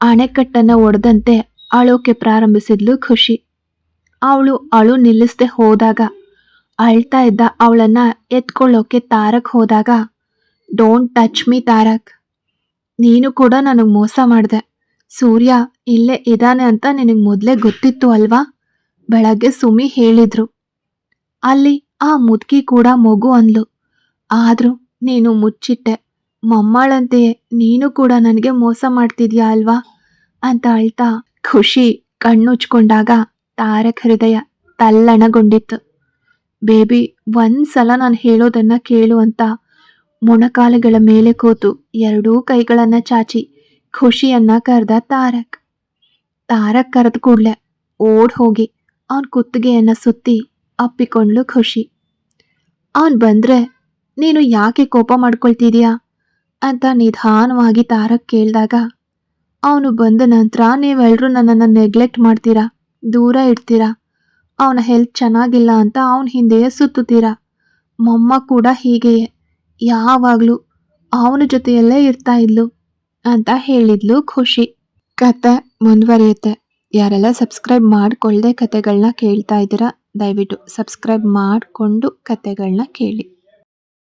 ಅಣೆಕಟ್ಟನ್ನ ಒಡೆದಂತೆ ಅಳೋಕೆ ಪ್ರಾರಂಭಿಸಿದ್ಲು ಖುಷಿ. ಅವಳು ಅಳು ನಿಲ್ಲಿಸದೆ ಹೋದಾಗ, ಅಳ್ತಾ ಇದ್ದ ಅವಳನ್ನ ಎತ್ಕೊಳ್ಳೋಕೆ ತಾರಕ್ ಹೋದಾಗ ಡೋಂಟ್ ಟಚ್ ಮೀ ತಾರಕ್. ನೀನು ಕೂಡ ನನಗೆ ಮೋಸ ಮಾಡಿದೆ. ಸೂರ್ಯ ಇಲ್ಲೇ ಇದ್ದಾನೆ ಅಂತ ನಿನಗೆ ಮೊದಲೇ ಗೊತ್ತಿತ್ತು ಅಲ್ವಾ? ಬೆಳಗ್ಗೆ ಸುಮಿ ಹೇಳಿದ್ರು. ಅಲ್ಲಿ ಆ ಮುದುಕಿ ಕೂಡ ಮಗು ಅಂದ್ಲು. ಆದರೂ ನೀನು ಮುಚ್ಚಿಟ್ಟೆ. ಮಮ್ಮಳಂತೆಯೇ ನೀನು ಕೂಡ ನನಗೆ ಮೋಸ ಮಾಡ್ತಿದ್ಯಾ ಅಲ್ವಾ? ಅಂತ ಅಳ್ತಾ ಖುಷಿ ಕಣ್ಣುಚ್ಕೊಂಡಾಗ ತಾರಕ ಹೃದಯ ತಲ್ಲಣಗೊಂಡಿತ್ತು. ಬೇಬಿ, ಒಂದ್ಸಲ ನಾನು ಹೇಳೋದನ್ನ ಕೇಳು ಅಂತ ಮೊಣಕಾಲುಗಳ ಮೇಲೆ ಕೂತು ಎರಡೂ ಕೈಗಳನ್ನ ಚಾಚಿ ಖುಷಿಯನ್ನ ಕರೆದ ತಾರಕ್. ತಾರಕ್ ಕರೆದ ಕೂಡ್ಲೆ ಓಡ್ ಹೋಗಿ ಅವನ್ ಕುತ್ತಿಗೆಯನ್ನ ಸುತ್ತಿ ಅಪ್ಪಿಕೊಂಡ್ಲು ಖುಷಿ. ಅವನ್ ಬಂದ್ರೆ, ನೀನು ಯಾಕೆ ಕೋಪ ಮಾಡ್ಕೊಳ್ತಿದೀಯಾ? ಅಂತ ನಿಧಾನವಾಗಿ ತಾರಕ್ ಕೇಳಿದಾಗ ಅವನು ಬಂದ ನಂತರ ನೀವೆಲ್ಲರೂ ನನ್ನನ್ನು ನೆಗ್ಲೆಕ್ಟ್ ಮಾಡ್ತೀರಾ? ದೂರ ಇಡ್ತೀರಾ? ಅವನ ಹೆಲ್ತ್ ಚೆನ್ನಾಗಿಲ್ಲ ಅಂತ ಅವನ ಹಿಂದೆಯೇ ಸುತ್ತುತ್ತೀರಾ? ಮೊಮ್ಮ ಕೂಡ ಹೀಗೆಯೇ. ಯಾವಾಗಲೂ ಅವನ ಜೊತೆಯಲ್ಲೇ ಇರ್ತಾ ಇದ್ಲು ಅಂತ ಹೇಳಿದ್ಲು ಖುಷಿ. ಕತೆ ಮುಂದುವರಿಯುತ್ತೆ. ಯಾರೆಲ್ಲ ಸಬ್ಸ್ಕ್ರೈಬ್ ಮಾಡಿಕೊಳ್ಳದೆ ಕತೆಗಳನ್ನ ಕೇಳ್ತಾ ಇದ್ದೀರಾ, ದಯವಿಟ್ಟು ಸಬ್ಸ್ಕ್ರೈಬ್ ಮಾಡಿಕೊಂಡು ಕತೆಗಳನ್ನ ಕೇಳಿ.